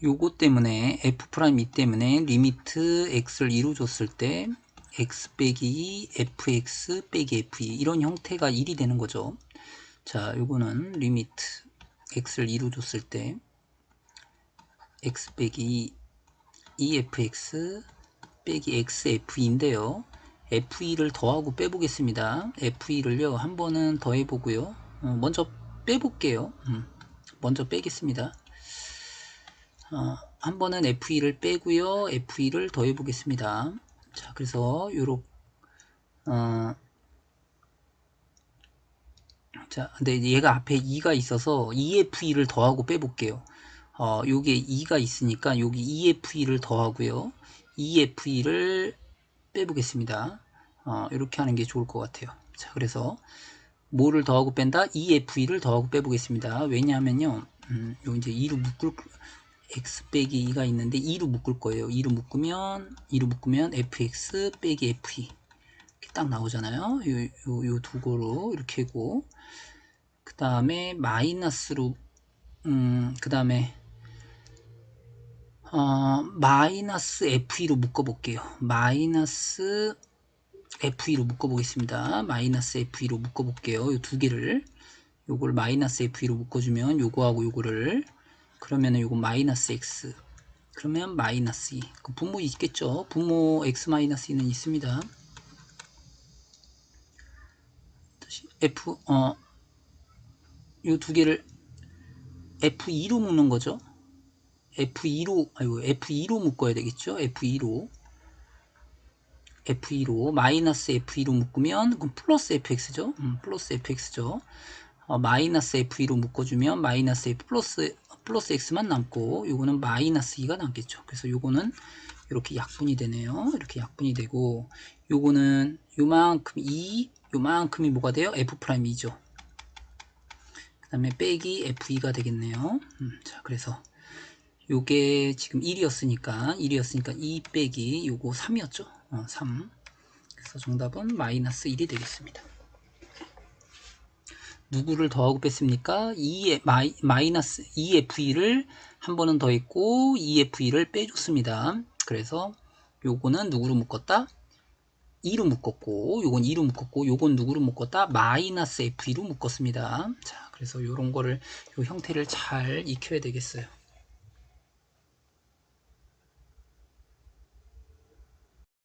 요거 때문에 f 프라임 2 때문에 리미트 x를 2로 줬을 때 x 빼기 2 fx 빼기 f2 이런 형태가 1이 되는 거죠. 자, 요거는 리미트 x를 2로 줬을 때 x 빼기 2fx 빼기 xf인데요. f2를 더하고 빼보겠습니다. f2를요 한 번은 더해보고요. 어, 먼저 빼볼게요. 음, 먼저 빼겠습니다. 어, 한 번은 f2를 빼고요. f2를 더해 보겠습니다. 자, 그래서 요렇 어, 자, 근데 얘가 앞에 2가 있어서 2f2를 더하고 빼볼게요. 어, 요게 2가 있으니까 여기 2f2를 더하고요. 2f2를 빼보겠습니다. 어, 이렇게 하는 게 좋을 것 같아요. 자, 그래서 뭐를 더하고 뺀다? 2f2를 더하고 빼보겠습니다. 왜냐하면요, 음, 요 이제 2로 묶을 x 빼기 2가 있는데 2로 묶을 거예요. 2로 묶으면 2로 묶으면 fx 빼기 f2 이렇게 딱 나오잖아요. 요 두 거로 이렇게 하고 그 다음에 마이너스로 음, 그 다음에 어, 마이너스 F2로 묶어볼게요. 마이너스 F2로 묶어보겠습니다. 마이너스 F2로 묶어볼게요. 이 두 개를. 요걸 마이너스 F2로 묶어주면 요거하고 요거를 그러면은 요거 마이너스 X 그러면 마이너스 2. 그 분모 있겠죠? 분모 X 마이너스 2는 있습니다. 다시 F 어요두 개를 F2로 묶는 거죠. F2로 아이고 F2로 묶어야 되겠죠 F2로 F2로 마이너스 F2로 묶으면 그럼 플러스 FX죠 음, 플러스 FX죠 어, 마이너스 F2로 묶어주면 마이너스 F 플러스 플러스 X만 남고 요거는 마이너스 2가 남겠죠. 그래서 요거는 이렇게 약분이 되네요. 이렇게 약분이 되고 요거는 요만큼 2 요만큼이 뭐가 돼요? F'2죠. 그 다음에 빼기 F2가 되겠네요. 음, 자 그래서 요게 지금 1이었으니까 1이었으니까 2 빼기 요거 3이었죠? 어, 3 그래서 정답은 마이너스 1이 되겠습니다 누구를 더하고 뺐습니까? 2에 마이, 마이너스 2f2를 한 번은 더했고 2f2를 빼줬습니다. 그래서 요거는 누구로 묶었다? 2로 묶었고 요건 2로 묶었고 요건 누구로 묶었다? 마이너스 f2로 묶었습니다. 자 그래서 요런 거를 요 형태를 잘 익혀야 되겠어요